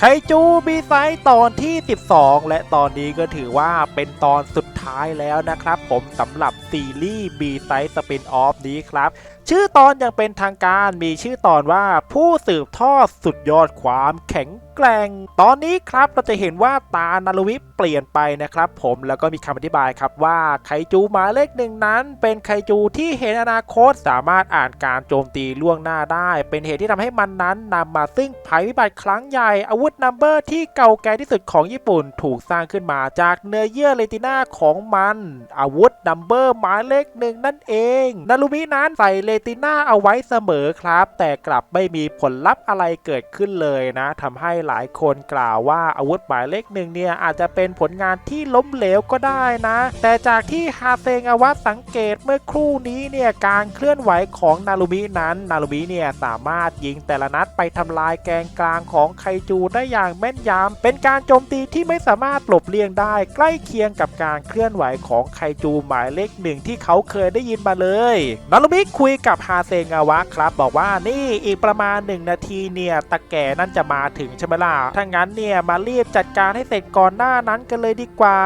ไคจูบีไซต์ตอนที่ 12 และตอนนี้ก็ถือว่าเป็นตอนสุดท้ายแล้วนะครับ ผมสำหรับซีรีส์บีไซต์สปินออฟนี้ครับ ชื่อตอนยังเป็นทางการมีชื่อตอนว่าผู้สืบทอดสุดยอดความแข็งแกร่ง ตอนนี้ครับเราจะเห็นว่าตานารุวิเปลี่ยนไปนะครับผมแล้วก็มีคำอธิบายครับว่าไคจูหมายเลขหนึ่งนั้น เป็นไคจูที่เห็นอนาคตสามารถอ่านการโจมตีล่วงหน้าได้ เป็นเหตุที่ทำให้มันนั้นนำมาซึ่งภัยพิบัติครั้งใหญ่อาวุธนัมเบอร์ที่เก่าแก่ที่สุดของญี่ปุ่นถูกสร้างขึ้นมาจากเนื้อเยื่อเรติน่าของมัน อาวุธนัมเบอร์หมายเลขหนึ่งนั่นเอง นารุมินั้นใส่เรตินาเอาไว้เสมอครับ แต่กลับไม่มีผลลัพธ์อะไรเกิดขึ้นเลยนะทำให้หลายคนกล่าวว่าอาวุธหมายเลขหนึ่งเนี่ยอาจจะเป็นผลงานที่ล้มเหลวก็ได้นะ แต่จากที่ฮาเซงอวัตสังเกตเมื่อครู่นี้เนี่ยการเคลื่อนไหวของนารุมินั้นนารุมิเนี่ยสามารถยิงแต่ละนัดไปทำลายแกนกลางของไคจูได้อย่างแม่นยำเป็นการโจมตีที่ไม่สามารถหลบเลี่ยงได้ ใกล้เคียงกับการเคลื่อนไหวของไคจูหมายเลขหนึ่งที่เขาเคยได้ยินมาเลย นารุมิคุยกับฮาเซงาวะครับบอกว่านี่อีกประมาณ 1 นาทีเนี่ยตะแก่นั่นจะมาถึงใช่ไหมล่ะถ้างั้นเนี่ยมารีบจัดการให้เสร็จก่อนหน้านั้นกันเลยดีกว่า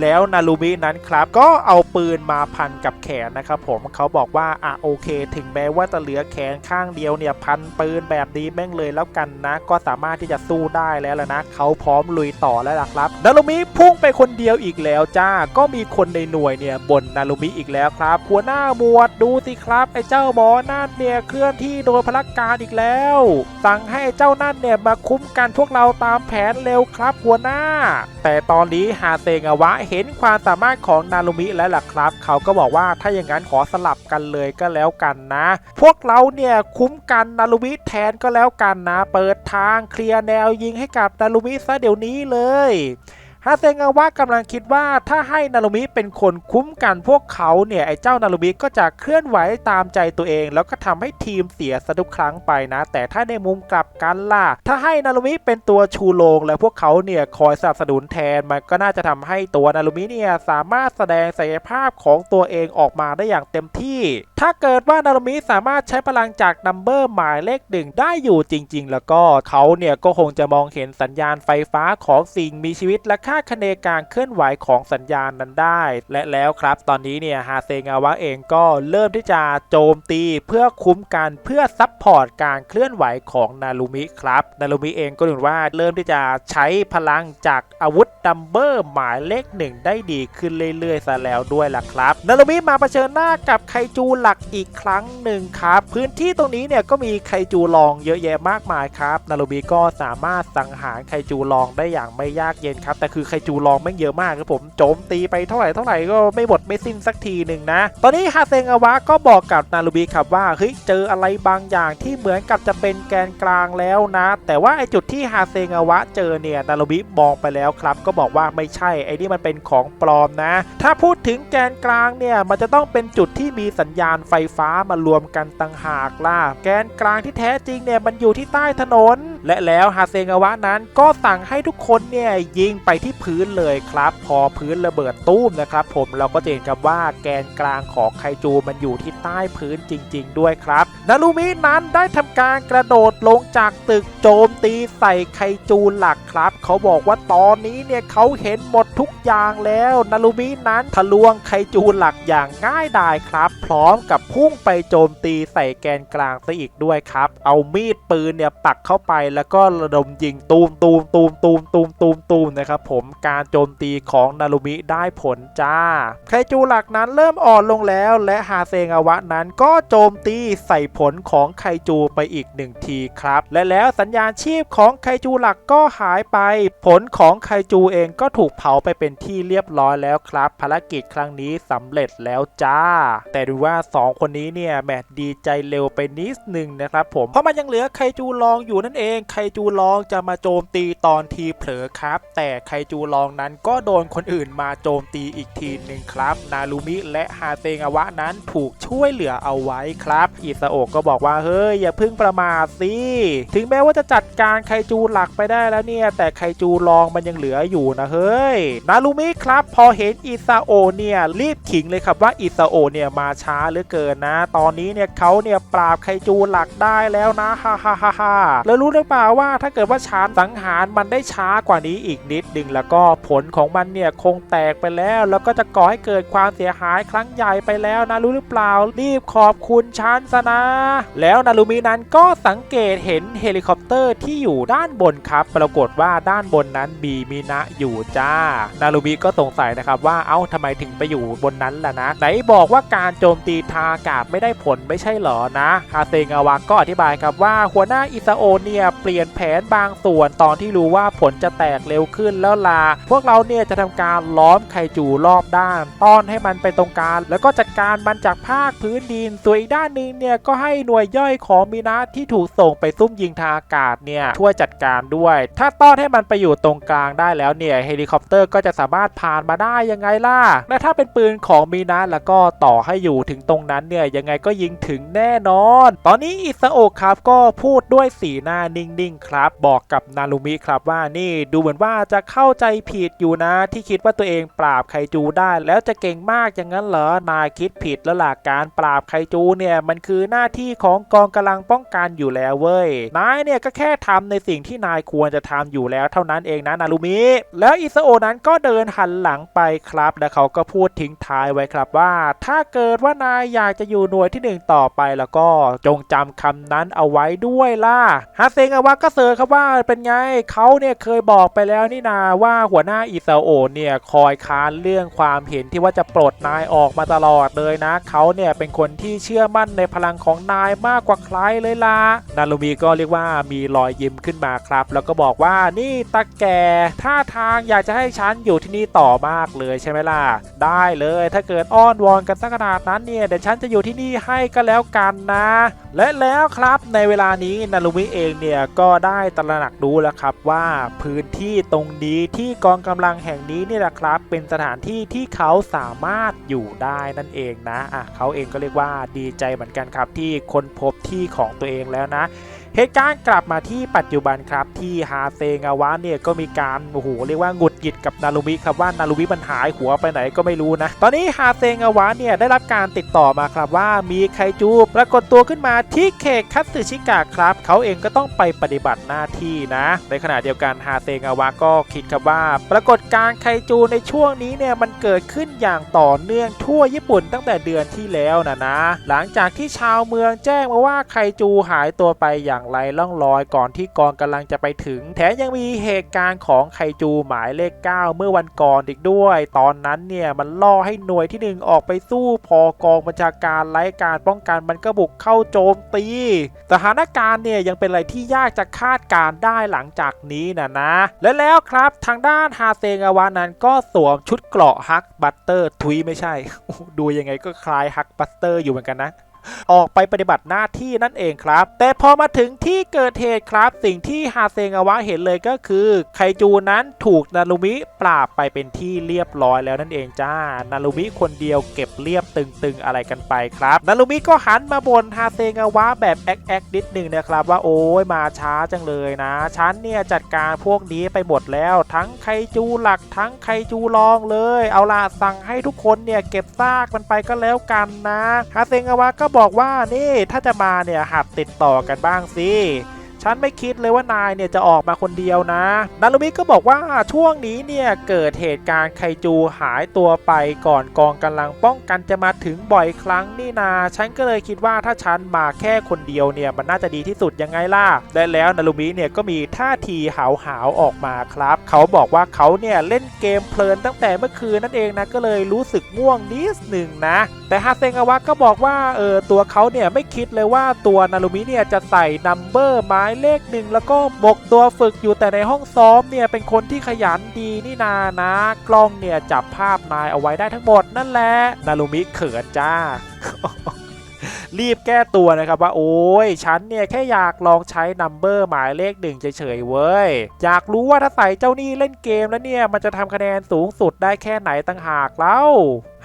แล้วนารุมินั้นครับ ก็เอาปืนมาพันกับแขนนะครับผมเขาบอกว่าอะโอเค ถึงแม้ว่าจะเหลือแขนข้างเดียวเนี่ยพันปืนแบบนี้แม่งเลยแล้วกันนะ ก็สามารถที่จะสู้ได้แล้วล่ะนะเขาพร้อมลุยต่อแล้วล่ะครับนารุมิพุ่งไปคนเดียวอีกแล้วจ้าก็มีคนในหน่วยเนี่ยบ่นนารุมิอีกแล้วครับหัวหน้าหมวดดูสิครับไอ้เจ้าหมอนั่นเนี่ยเคลื่อนที่โดยพลักการอีกแล้ว สั่งให้เจ้านั่นเนี่ยมาคุ้มกันพวกเราตามแผนเร็วครับหัวหน้า แต่ตอนนี้ฮาเซงาวะเห็นความสามารถของนารุมิแล้วล่ะครับ เขาก็บอกว่าถ้าอย่างนั้นขอสลับกันเลยก็แล้วกันนะ พวกเราเนี่ยคุ้มกันนารุมิแทนก็แล้วกันนะ เปิดทางเคลียร์แนวยิงให้กับนารุมิซะเดี๋ยวนี้เลย ฮาเซงาวะกำลังคิดว่าถ้าให้นารุมิเป็นคนคุ้มกันพวกเขาเนี่ยไอ้เจ้านารุมิก็จะเคลื่อนไหวตามใจตัวเอง แล้วก็ทำให้ทีมเสียสะทุกครั้งไปนะ แต่ถ้าในมุมกลับกันล่ะถ้าให้นารุมิเป็นตัวชูโรงและพวกเขาเนี่ยคอยสนับสนุนแทนมันก็น่าจะทำให้ตัวนารุมิเนี่ยสามารถแสดงศักยภาพของตัวเองออกมาได้อย่างเต็มที่ ถ้าเกิดว่านารุมิสามารถใช้พลังจากนัมเบอร์หมายเลขหนึ่งได้อยู่จริง ๆ แล้วก็เขาเนี่ยก็คงจะมองเห็นสัญญาณไฟฟ้าของสิ่งมีชีวิตและค่าคะเนการเคลื่อนไหวของสัญญาณนั้นได้ และแล้วครับ ตอนนี้เนี่ยฮาเซงาวะเองก็เริ่มที่จะโจมตีเพื่อคุ้มกันเพื่อซับพอร์ตการเคลื่อนไหวของนารุมิครับนารุมิเองก็ถือว่าเริ่มที่จะใช้พลังจากอาวุธดัมเบอร์หมายเลขหนึ่งได้ดีขึ้นเรื่อยๆซะแล้วด้วยล่ะครับ นารุมิมาเผชิญหน้ากับไคจูหลักอีกครั้งหนึ่งครับ พื้นที่ตรงนี้เนี่ยก็มีไคจูลองเยอะแยะมากมายครับ นารุมิก็สามารถสังหารไคจูลองได้อย่างไม่ยากเย็นครับ แต่คือไคจูลองแม่งเยอะมากครับผมโจมตีไปเท่าไหร่เท่าไหร่ก็ไม่หมดไม่สิ้นสักทีหนึ่งนะ ตอนนี้ฮาเซงอาวะก็บอกกับนารุมิครับว่าเฮ้ยเจออะไรบางอย่างที่เหมือนกับจะเป็นแกนกลางแล้วนะ แต่ว่าไอจุดที่ฮาเซงอาวะเจอเนี่ยนารุมิมองไปแล้วครับ ก็บอกว่าไม่ใช่ไอ้นี่มันเป็นของปลอมนะ ถ้าพูดถึงแกนกลางเนี่ยมันจะต้องเป็นจุดที่มีสัญญาณไฟฟ้ามารวมกันต่างหากล่ะแกนกลางที่แท้จริงเนี่ยมันอยู่ที่ใต้ถนน และแล้วฮาเซงาวะนั้นก็สั่งให้ทุกคนเนี่ยยิงไปที่พื้นเลยครับ พอพื้นระเบิดตู้มนะครับ ผมเราก็จะเห็นครับว่าแกนกลางของไคจูมันอยู่ที่ใต้พื้นจริง ๆ ด้วยครับนารุมินั้นได้ทำการกระโดดลงจากตึกโจมตีใส่ไคจูหลักครับ เขาบอกว่าตอนนี้เนี่ยเขาเห็นหมดทุกอย่างแล้วนารุมินั้นทะลวงไคจูหลักอย่างง่ายดายครับ พร้อมกับพุ่งไปโจมตีใส่แกนกลางซะอีกด้วยครับ เอามีดปืนเนี่ยปักเข้าไปแล้วก็ระดมยิงตูมตูมตูมตูมตูมตูมตูมนะครับผมการโจมตีของนารุมิได้ผลจ้า ไคจูหลักนั้นเริ่มอ่อนลงแล้ว และฮาเซงอวะนั้นก็โจมตีใส่ผลของไคจูไปอีกหนึ่งทีครับ และแล้วสัญญาณชีพของไคจูหลักก็หายไป ผลของไคจูเองก็ถูกเผาไปเป็นที่เรียบร้อยแล้วครับ ภารกิจครั้งนี้สำเร็จแล้วจ้า แต่ดูว่า 2 คนนี้เนี่ยแหมดีใจเร็วไปนิดนึงนะครับผมเพราะมันยังเหลือไคจูลองอยู่นั่นเองไคจูลองจะมาโจมตีตอนทีเผลอครับ แต่ไคจูลองนั้นก็โดนคนอื่นมาโจมตีอีกทีหนึ่งครับ นารุมิและฮาเซงาวะนั้นถูกช่วยเหลือเอาไว้ครับ อิซาโอะก็บอกว่าเฮ้ยอย่าพิ่งประมาทสิ ถึงแม้ว่าจะจัดการไคจูหลักไปได้แล้วเนี่ย แต่ไคจูลองมันยังเหลืออยู่นะเฮ้ย นารุมิครับ พอเห็นอิซาโอเนี่ยรีบขิงเลยครับว่าอิซาโอเนี่ยมาช้าเหลือเกินนะ ตอนนี้เนี่ยเขาเนี่ยปราบไคจูหลักได้แล้วนะฮ่าฮ่าฮ่าฮ่าแล้วรู้หรือเปล่าว่าถ้าเกิดว่าฉันสังหารมันได้ช้ากว่านี้อีกนิดนึงแล้วก็ผลของมันเนี่ยคงแตกไปแล้ว แล้วก็จะก่อให้เกิดความเสียหายครั้งใหญ่ไปแล้วนะรู้หรือเปล่ารีบขอบคุณฉันซะนะ แล้วนารุมินั้นก็สังเกตเห็นเฮลิคอปเตอร์ที่อยู่ด้านบนครับ ปรากฏว่าด้านบนนั้นมีมินะอยู่จ้า นารุมิก็สงสัยนะครับว่าเอ้าทำไมถึงไปอยู่บนนั้นล่ะนะ ไหนบอกว่าการโจมตีทางอากาศไม่ได้ผลไม่ใช่เหรอนะฮาเซงาวะก็อธิบายครับว่าหัวหน้าอิซาโอเนี่ยเปลี่ยนแผนบางส่วนตอนที่รู้ว่าผลจะแตกเร็วขึ้นแล้วลา พวกเราเนี่ยจะทำการล้อมไคจูรอบด้าน ต้อนให้มันไปตรงกลางแล้วก็จัดการมันจากภาคพื้นดินส่วนอีกด้านหนึ่งเนี่ยก็ให้หน่วยย่อยของมินะที่ถูกส่งไปซุ่มยิงทางอากาศเนี่ยช่วยจัดการด้วย ถ้าต้อนให้มันไปอยู่ตรงกลางได้แล้วเนี่ยเฮลิคอปเตอร์ก็จะสามารถผ่านมาได้ยังไงล่ะและถ้าเป็นปืนของมินะแล้วก็ต่อให้อยู่ถึงตรงนั้นเนี่ยยังไงก็ยิงถึงแน่นอน ตอนนี้อิซาโอะครับก็พูดด้วยสีหน้านิ่งๆครับ บอกกับนารุมิครับว่านี่ดูเหมือนว่าจะเข้าใจผิดอยู่นะ ที่คิดว่าตัวเองปราบไคจูได้แล้วจะเก่งมากอย่างนั้นเหรอนายคิดผิดแล้วล่ะการปราบไคจูเนี่ยมันคือหน้าที่ของกองกำลังป้องกันอยู่แล้วเว้ยนายเนี่ยก็แค่ทำในสิ่งที่นายควรจะทำอยู่แล้วเท่านั้นเองนะนารุมิแล้วอิซาโอนั้นก็เดินหันหลังไปครับและเขาก็พูดทิ้งท้ายไว้ครับว่า ถ้าเกิดว่านายอยากจะอยู่หน่วยที่หนึ่งต่อไปแล้วก็จงจำคำนั้นเอาไว้ด้วยล่ะฮาเซงอาวะก็เสิร์ครับว่าเป็นไงเขาเนี่ยเคยบอกไปแล้วนี่นาว่าหัวหน้าอิซาโอเนี่ยคอยค้านเรื่องความเห็นที่ว่าจะปลดนายออกมาตลอดเลยนะเขาเนี่ยเป็นคนที่เชื่อมั่นในพลังของนายมากกว่าใครเลยล่ะนารุมีก็เรียกว่ามีรอยยิ้มขึ้นมาครับ แล้วก็บอกว่านี่ตาแก่ท่าทางอยากจะให้ฉันอยู่ที่นี่ต่อมากเลยใช่ไหมล่ะได้เลยถ้าเกิดอ้อนวอนกันสักขนาดนั้นเนี่ยเดี๋ยวฉันจะอยู่ที่นี่ให้ก็แล้วกันนะ และแล้วครับในเวลานี้นารุมิเองเนี่ยก็ได้ตระหนักรู้แล้วครับว่าพื้นที่ตรงนี้ที่กองกำลังแห่งนี้นี่แหละครับ เป็นสถานที่ที่เขาสามารถอยู่ได้นั่นเองนะอะเขาเองก็เรียกว่าดีใจเหมือนกันครับที่ค้นพบที่ของตัวเองแล้วนะ เหตุการณ์กลับมาที่ปัจจุบันครับที่ฮาเซงาวะเนี่ยก็มีการโอ้โหเรียกว่าหงุดหงิดกับนารุมิครับว่านารุมิมันหายหัวไปไหนก็ไม่รู้นะ ตอนนี้ฮาเซงาวะเนี่ยได้รับการติดต่อมาครับว่ามีไคจูปรากฏตัวขึ้นมาที่เขตคัตสึชิกะครับเขาเองก็ต้องไปปฏิบัติหน้าที่นะ ในขณะเดียวกันฮาเซงาวะก็คิดครับว่า ปรากฏการไคจูในช่วงนี้เนี่ยมันเกิดขึ้นอย่างต่อเนื่องทั่วญี่ปุ่นตั้งแต่เดือนที่แล้วนะนะ หลังจากที่ชาวเมืองแจ้งมาว่าไคจูหายตัวไปอย่างไรล่องลอยก่อนที่กองกำลังจะไปถึง แถมยังมีเหตุการณ์ของไคจูหมายเลข 9 เมื่อวันก่อนอีกด้วย ตอนนั้นเนี่ยมันล่อให้หน่วยที่หนึ่งออกไปสู้พอกองบัญชาการไร้การป้องกันมันก็บุกเข้าโจมตีสถานการณ์เนี่ยยังเป็นอะไรที่ยากจะคาดการได้หลังจากนี้นะนะ และแล้วครับทางด้านฮาเซงาวานั้นก็สวมชุดเกราะฮักบัตเตอร์ทุยไม่ใช่ ดูยังไงก็คล้ายฮักบัตเตอร์อยู่เหมือนกันนะ ออกไปปฏิบัติหน้าที่นั่นเองครับ แต่พอมาถึงที่เกิดเหตุครับ สิ่งที่ฮาเซงาวะเห็นเลยก็คือ ไคจูนั้นถูกนารุมิปราบไปเป็นที่เรียบร้อยแล้วนั่นเองจ้า นารุมิคนเดียวเก็บเรียบตึงๆอะไรกันไปครับ นารุมิก็หันมาบนฮาเซงาวะแบบแอ๊กๆนิดหนึ่งนะครับว่าโอ้ยมาช้าจังเลยนะ ฉันเนี่ยจัดการพวกนี้ไปหมดแล้ว ทั้งไคจูหลักทั้งไคจูรองเลย เอาล่ะสั่งให้ทุกคนเนี่ยเก็บซากมันไปก็แล้วกันนะฮาเซงาวะก็บอกอกว่านี่ถ้าจะมาเนี่ยหัดติดต่อกันบ้างสิฉันไม่คิดเลยว่านายเนี่ยจะออกมาคนเดียวนะนารุมิก็บอกว่าช่วงนี้เนี่ยเกิดเหตุการณ์ไคจูหายตัวไปก่อนกองกำลังป้องกันจะมาถึงบ่อยครั้งนี่นา ฉันก็เลยคิดว่าถ้าฉันมาแค่คนเดียวเนี่ยมันน่าจะดีที่สุดยังไงล่ะและแล้วนารุมิเนี่ยก็มีท่าทีหาวหาวๆออกมาครับ เขาบอกว่าเขาเนี่ยเล่นเกมเพลินตั้งแต่เมื่อคืนนั่นเองนะก็เลยรู้สึกง่วงนิดหนึ่งนะ แต่ฮาเซงาวะก็บอกว่าเออตัวเขาเนี่ยไม่คิดเลยว่าตัวนารุมิเนี่ยจะใส่นัมเบอร์ไม้เลขหนึ่งแล้วก็หมกตัวฝึกอยู่แต่ในห้องซ้อมเนี่ยเป็นคนที่ขยันดีนี่นานะ กล้องเนี่ยจับภาพนายเอาไว้ได้ทั้งหมดนั่นแหละนารุมิเขินจ้ารีบแก้ตัวนะครับว่าโอ้ยฉันเนี่ยแค่อยากลองใช้นัมเบอร์หมายเลขหนึ่งเฉยๆเว้ย อยากรู้ว่าถ้าใส่เจ้านี่เล่นเกมแล้วเนี่ย มันจะทำคะแนนสูงสุดได้แค่ไหนต่างหากเล่า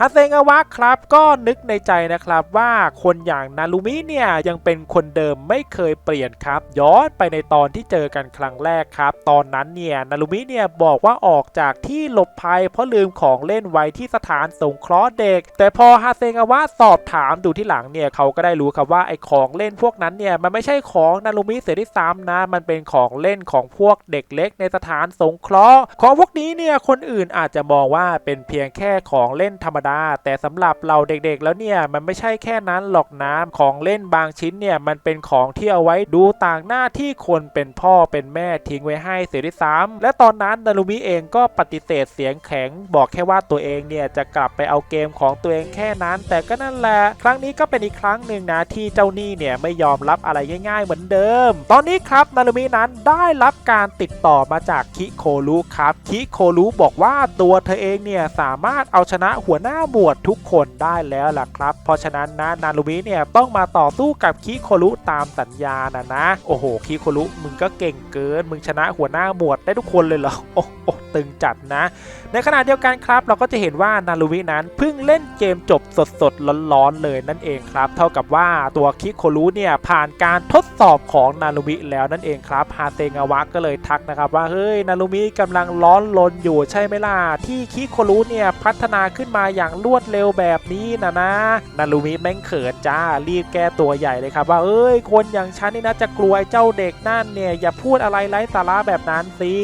ฮาเซงาวะครับก็นึกในใจนะครับว่าคนอย่างนารุมิเนี่ยยังเป็นคนเดิมไม่เคยเปลี่ยนครับ ย้อนไปในตอนที่เจอกันครั้งแรกครับ ตอนนั้นเนี่ยนารุมิเนี่ยบอกว่าออกจากที่หลบภัยเพราะลืมของเล่นไว้ที่สถานสงเคราะห์เด็ก แต่พอฮาเซงาวะสอบถามดูที่หลังเนี่ยเขาก็ได้รู้ครับว่าไอ้ของเล่นพวกนั้นเนี่ยมันไม่ใช่ของนารุมิเสียที่ซ้ำนะมันเป็นของเล่นของพวกเด็กเล็ก ในสถานสงเคราะห์ของพวกนี้เนี่ยคนอื่นอาจจะมองว่าเป็นเพียงแค่ของเล่นธรรมดา แต่สำหรับเราเด็กๆแล้วเนี่ยมันไม่ใช่แค่นั้นหรอกนะของเล่นบางชิ้นเนี่ยมันเป็นของที่เอาไว้ดูต่างหน้าที่คนเป็นพ่อเป็นแม่ทิ้งไว้ให้เสียด้วยซ้ำและตอนนั้นนารุมิเองก็ปฏิเสธเสียงแข็ง บอกแค่ว่าตัวเองเนี่ยจะกลับไปเอาเกมของตัวเองแค่นั้น แต่ก็นั่นแหละครั้งนี้ก็เป็นอีกครั้งหนึ่งนะที่เจ้าหนี้เนี่ยไม่ยอมรับอะไรง่าย ๆ เหมือนเดิม ตอนนี้ครับนารุมินั้นได้รับการติดต่อมาจากคิโครุครับคิโครุบอกว่าตัวเธอเองเนี่ยสามารถเอาชนะหัวหน้าหมวดทุกคนได้แล้วล่ะครับ เพราะฉะนั้นนะนารุมิเนี่ยต้องมาต่อสู้กับคิโครุตามสัญญานะนะ โอ้โหคิโครุมึงก็เก่งเกิน มึงชนะหัวหน้าหมวดได้ทุกคนเลยเหรอโอ้โหตึงจัดนะ ในขณะเดียวกันครับ เราก็จะเห็นว่านารุมินั้นเพิ่งเล่นเกมจบสดๆร้อนๆเลยนั่นเองครับ เท่ากับว่าตัวคิโครุเนี่ยผ่านการทดสอบของนารุมิแล้วนั่นเองครับฮาเซงาวะก็เลยทักนะครับว่าเฮ้ยนารุมิกำลังร้อนลนอยู่ใช่ไหมล่ะที่คิโครุเนี่ยพัฒนาขึ้นมาอย่างรวดเร็วแบบนี้นะนะนารุมิแม่งเขินจ้ารีบแก้ตัวใหญ่เลยครับว่าเอ้ยคนอย่างฉันนี่นะจะกลัวเจ้าเด็กนั่นเนี่ยอย่าพูดอะไรไร้สาระแบบนั้นสิ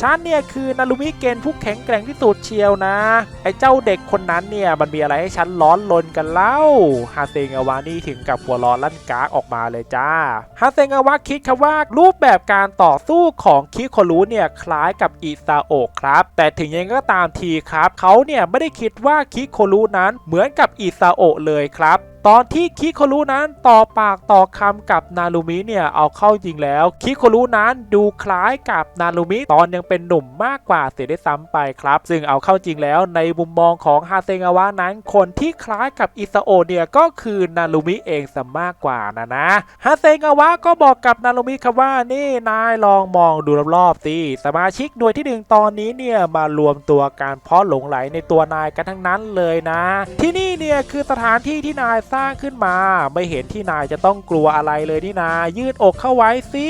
ฉันเนี่ยคือนารุมิเกนผู้แข็งแกร่งที่สุดเชียวนะ ไอ้เจ้าเด็กคนนั้นเนี่ยมันมีอะไรให้ฉันร้อนลนกันเล่าฮาเซงาวานี่ถึงกับหัวร้อนลั่นกากออกมาเลยจ้าฮาเซงาวะคิดครับว่ารูปแบบการต่อสู้ของคิโครุเนี่ยคล้ายกับอิซาโอครับ แต่ถึงยังไงก็ตามทีครับเขาเนี่ยไม่ได้คิดว่าคิโครุนั้นเหมือนกับอิซาโอะเลยครับ ตอนที่คิโครุนั้นต่อปากต่อคำกับนารุมิเนี่ยเอาเข้าจริงแล้ว คิโครุนั้นดูคล้ายกับนารุมิตอนยังเป็นหนุ่มมากกว่าเสียได้ซ้ำไปครับ ซึ่งเอาเข้าจริงแล้วในมุมมองของฮาเซงาวะนั้น คนที่คล้ายกับอิซาโอเนี่ยก็คือนารุมิเองซะมากกว่านะนะฮาเซงาวะก็บอกกับนารุมิครับว่านี่นายลองมองดูรอบๆสิสมาชิกหน่วยที่หนึ่งตอนนี้เนี่ยมารวมตัวกันเพราะหลงไหลในตัวนายกันทั้งนั้นเลยนะ ที่นี่เนี่ยคือสถานที่ที่นายสร้างขึ้นมา ไม่เห็นที่นายจะต้องกลัวอะไรเลยนี่นา ยืดอกเข้าไว้สิ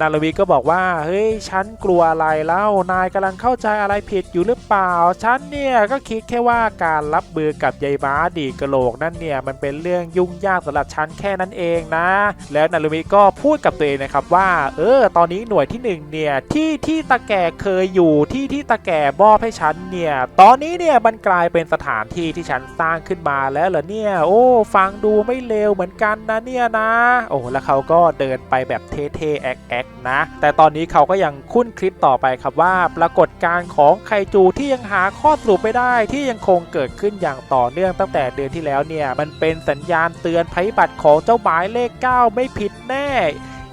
นารุมิก็บอกว่า เฮ้ย ฉันกลัวอะไรเล่านายกำลังเข้าใจอะไรผิดอยู่หรือเปล่า ฉันเนี่ยก็คิดแค่ว่าการรับมือกับยายม้าดีกระโหลกนั่นเนี่ยมันเป็นเรื่องยุ่งยากสำหรับฉันแค่นั้นเองนะ แล้วนารุมิก็พูดกับตัวเองนะครับว่า เออ ตอนนี้หน่วยที่หนึ่งเนี่ยที่ที่ตาแก่เคยอยู่ที่ที่ตาแก่มอบให้ฉันเนี่ย ตอนนี้เนี่ยมันกลายเป็นสถานที่ที่ฉันสร้างขึ้นมาแล้วเหรอเนี่ย โอ้ฟังดูไม่เลวเหมือนกันนะเนี่ยนะ โอ้แล้วเขาก็เดินไปแบบเท่ๆแอ๊กๆนะ แต่ตอนนี้เขาก็ยังคุ้นคลิปต่อไปครับว่า ปรากฏการณ์ของไคจูที่ยังหาข้อสรุปไม่ได้ที่ยังคงเกิดขึ้นอย่างต่อเนื่องตั้งแต่เดือนที่แล้วเนี่ยมันเป็นสัญญาณเตือนภัยบัตรของเจ้าหมายเลข 9 ไม่ผิดแน่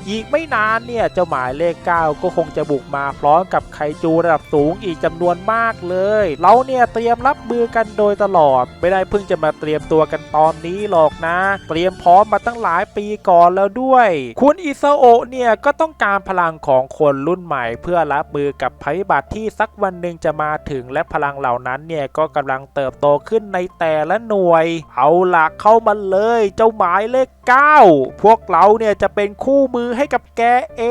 อีกไม่นานเนี่ยเจ้าหมายเลข 9 ก็คงจะบุกมาพร้อมกับไคจูระดับสูงอีกจำนวนมากเลย เราเนี่ยเตรียมรับมือกันโดยตลอด ไม่ได้เพิ่งจะมาเตรียมตัวกันตอนนี้หรอกนะ เตรียมพร้อมมาตั้งหลายปีก่อนแล้วด้วย คุณอิซาโอะเนี่ยก็ต้องการพลังของคนรุ่นใหม่เพื่อรับมือกับภัยบัติที่สักวันหนึ่งจะมาถึงและพลังเหล่านั้นเนี่ยก็กำลังเติบโตขึ้นในแต่ละหน่วย เอาหล่ะเข้ามาเลย เจ้าหมายเลข 9 พวกเราเนี่ยจะเป็นคู่มืออให้กับแกเอ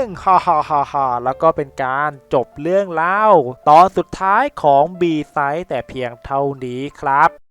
งฮ่าฮ่าฮ่าฮ่าแล้วก็เป็นการจบเรื่องเล่า ตอนสุดท้ายของ B ไซต์แต่เพียงเท่านี้ครับ